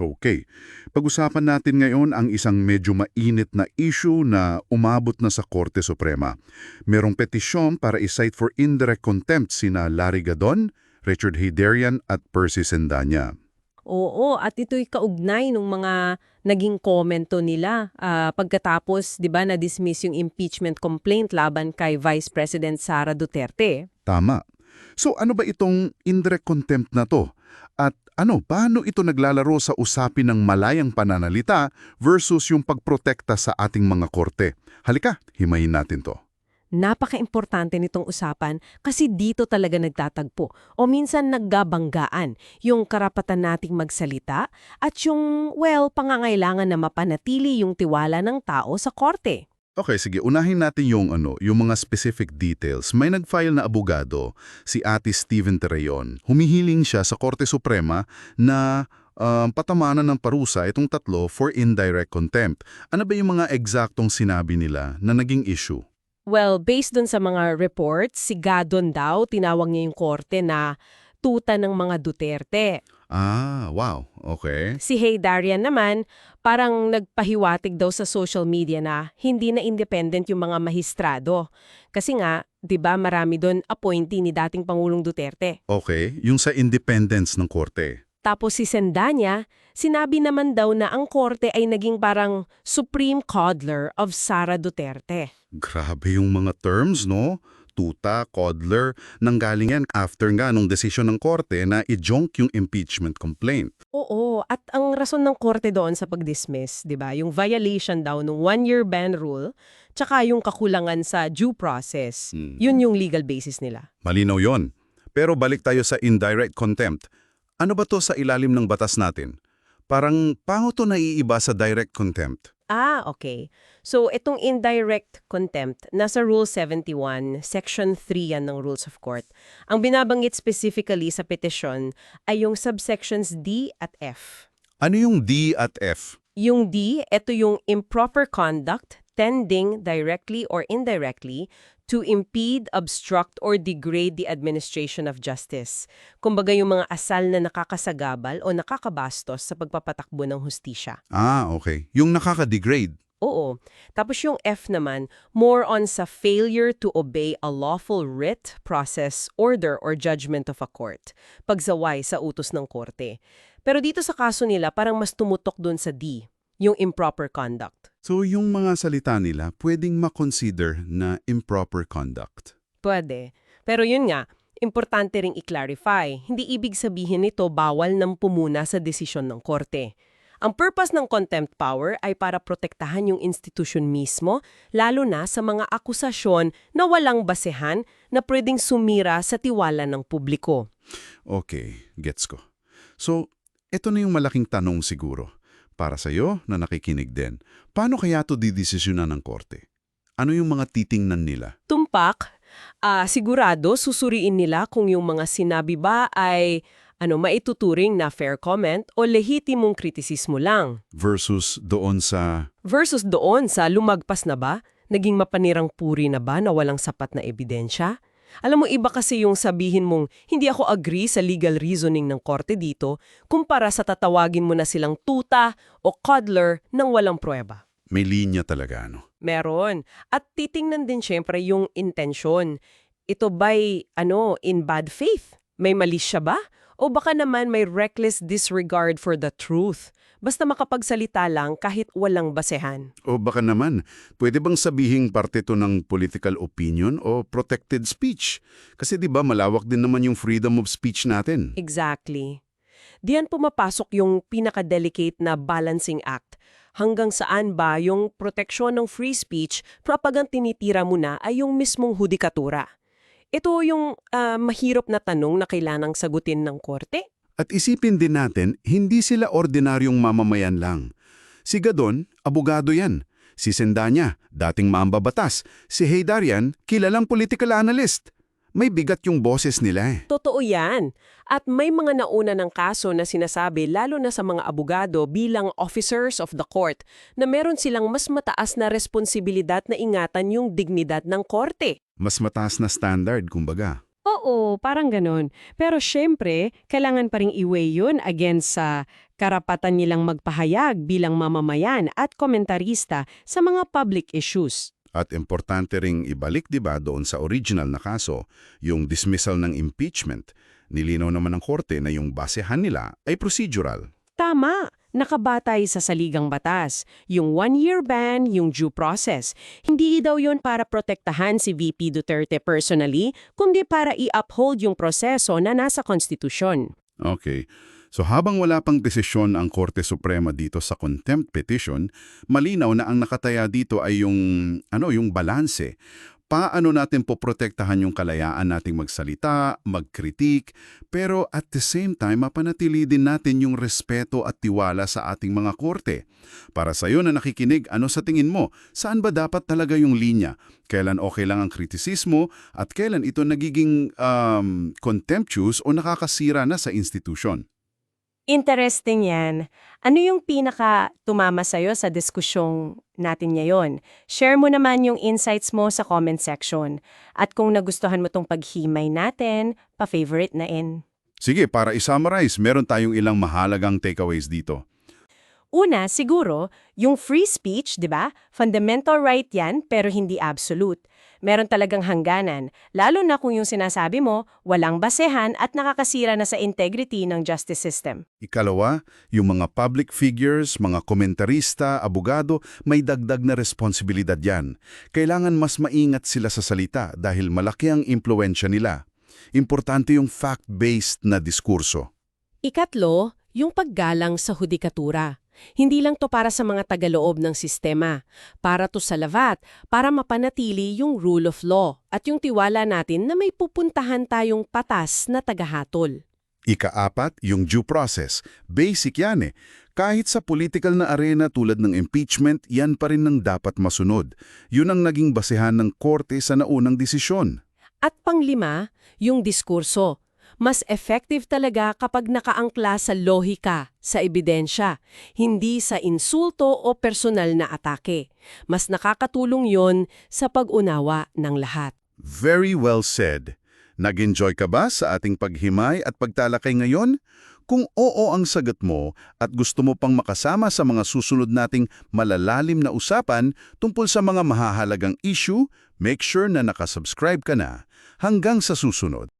Okay. Pag-usapan natin ngayon ang isang medyo mainit na issue na umabot na sa Korte Suprema. Merong petisyon para i-cite for indirect contempt sina Larry Gadon, Richard Heydarian at Percy Sendanya. Oo, at ito'y kaugnay ng mga naging komento nila ah, pagkatapos 'di ba na-dismiss yung impeachment complaint laban kay Vice President Sara Duterte. Tama. So ano ba itong indirect contempt na to? Ano, paano ito naglalaro sa usapin ng malayang pananalita versus yung pagprotekta sa ating mga korte? Halika, himayin natin to. Napaka-importante nitong usapan kasi dito talaga nagtatagpo o minsan naggabanggaan yung karapatan nating magsalita at yung, well, pangangailangan na mapanatili yung tiwala ng tao sa korte. Okay, sige. Unahin natin yung ano, yung mga specific details. May nag-file na abogado, si Ate Steven Terreon. Humihiling siya sa Korte Suprema na um, patamanan ng parusa itong tatlo for indirect contempt. Ano ba yung mga eksaktong sinabi nila na naging issue? Well, based dun sa mga reports, si Gadon daw, tinawag niya yung korte na tuta ng mga Duterte. Ah, wow. Okay. Si Hey Darian naman, parang nagpahiwatig daw sa social media na hindi na independent yung mga mahistrado. Kasi nga, 'di ba, marami doon appointee ni dating Pangulong Duterte. Okay, yung sa independence ng korte. Tapos si Sendanya, sinabi naman daw na ang korte ay naging parang supreme coddler of Sara Duterte. Grabe yung mga terms, no? Tuta, coddler, nanggaling yan after nga nung desisyon ng korte na i-junk yung impeachment complaint. Oo, at ang rason ng korte doon sa pag-dismiss, 'di ba? Yung violation daw ng one-year ban rule, tsaka yung kakulangan sa due process. Hmm. Yun yung legal basis nila. Malinaw yon. Pero balik tayo sa indirect contempt. Ano ba to sa ilalim ng batas natin? Parang paano to naiiba sa direct contempt? Ah, okay. So, itong indirect contempt, nasa Rule 71, Section 3 yan ng Rules of Court. Ang binabanggit specifically sa petisyon ay yung subsections D at F. Ano yung D at F? Yung D, ito yung improper conduct tending directly or indirectly to impede, obstruct, or degrade the administration of justice. Kumbaga yung mga asal na nakakasagabal o nakakabastos sa pagpapatakbo ng hustisya. Ah, okay. Yung nakaka-degrade. Oo. Tapos yung F naman, more on sa failure to obey a lawful writ, process, order, or judgment of a court. Pagsaway sa utos ng korte. Pero dito sa kaso nila, parang mas tumutok dun sa D, yung improper conduct. So yung mga salita nila pwedeng makonsider na improper conduct. Pwede. Pero yun nga, importante ring i-clarify, hindi ibig sabihin nito bawal ng pumuna sa desisyon ng korte. Ang purpose ng contempt power ay para protektahan yung institusyon mismo, lalo na sa mga akusasyon na walang basehan na pwedeng sumira sa tiwala ng publiko. Okay, gets ko. So, ito na yung malaking tanong siguro. Para sa'yo na nakikinig din, paano kaya to didesisyonan ng korte? Ano yung mga titingnan nila? Tumpak, ah, sigurado susuriin nila kung yung mga sinabi ba ay ano maituturing na fair comment o lehitimong kritisismo lang. Versus doon sa... Versus doon sa lumagpas na ba, naging mapanirang puri na ba na walang sapat na ebidensya? Alam mo, iba kasi yung sabihin mong, hindi ako agree sa legal reasoning ng korte dito, kumpara sa tatawagin mo na silang tuta o coddler ng walang pruweba. May linya talaga, ano? Meron. At titingnan din syempre yung intensyon. Ito ba'y, ano, in bad faith? May mali siya ba? O baka naman may reckless disregard for the truth? Basta makapagsalita lang kahit walang basehan. O baka naman, pwede bang sabihing parte to ng political opinion o protected speech? Kasi di ba malawak din naman yung freedom of speech natin. Exactly. Diyan pumapasok yung pinaka-delicate na balancing act. Hanggang saan ba yung proteksyon ng free speech kapag ang tinitira mo na ay yung mismong hudikatura? Ito yung ah, mahirap na tanong na kailanang sagutin ng korte. At isipin din natin, hindi sila ordinaryong mamamayan lang. Si Gadon, abogado yan. Si Sendanya, dating mambabatas. Si Heydarian, kilalang political analyst. May bigat yung boses nila eh. Totoo yan. At may mga nauna ng kaso na sinasabi lalo na sa mga abogado bilang officers of the court na meron silang mas mataas na responsibilidad na ingatan yung dignidad ng korte. Mas mataas na standard, kumbaga. Oo, parang ganun. Pero syempre, kailangan pa rin i-weigh yun against sa karapatan nilang magpahayag bilang mamamayan at komentarista sa mga public issues. At importante ring ibalik 'di ba doon sa original na kaso, yung dismissal ng impeachment. Nilinaw naman ng korte na yung basehan nila ay procedural. Tama, nakabatay sa saligang batas. Yung one-year ban, yung due process. Hindi daw yon para protektahan si VP Duterte personally, kundi para i-uphold yung proseso na nasa konstitusyon. Okay. So habang wala pang desisyon ang Korte Suprema dito sa contempt petition, malinaw na ang nakataya dito ay yung ano, yung balanse. Paano natin poprotektahan yung kalayaan nating magsalita, magkritik, pero at the same time mapanatili din natin yung respeto at tiwala sa ating mga korte. Para sa iyo na nakikinig, ano sa tingin mo? Saan ba dapat talaga yung linya? Kailan okay lang ang kritisismo at kailan ito nagiging um, contemptuous o nakakasira na sa institusyon? Interesting yan. Ano yung pinaka tumama sa'yo sa diskusyong natin ngayon? Share mo naman yung insights mo sa comment section. At kung nagustuhan mo tong paghimay natin, pa-favorite na in. Sige, para i-summarize, meron tayong ilang mahalagang takeaways dito. Una, siguro, yung free speech, di ba? Fundamental right yan, pero hindi absolute. Meron talagang hangganan, lalo na kung yung sinasabi mo, walang basehan at nakakasira na sa integrity ng justice system. Ikalawa, yung mga public figures, mga komentarista, abogado, may dagdag na responsibilidad yan. Kailangan mas maingat sila sa salita dahil malaki ang impluensya nila. Importante yung fact-based na diskurso. Ikatlo, yung paggalang sa hudikatura. Hindi lang to para sa mga tagaloob ng sistema. Para to sa lavat, para mapanatili yung rule of law at yung tiwala natin na may pupuntahan tayong patas na tagahatol. Ikaapat, yung due process. Basic yan eh. Kahit sa political na arena tulad ng impeachment, yan pa rin ang dapat masunod. Yun ang naging basehan ng korte sa naunang desisyon. At panglima, yung diskurso. Mas effective talaga kapag nakaangkla sa lohika, sa ebidensya, hindi sa insulto o personal na atake. Mas nakakatulong yon sa pag-unawa ng lahat. Very well said. Nag-enjoy ka ba sa ating paghimay at pagtalakay ngayon? Kung oo ang sagot mo at gusto mo pang makasama sa mga susunod nating malalalim na usapan tungkol sa mga mahahalagang issue, make sure na nakasubscribe ka na. Hanggang sa susunod.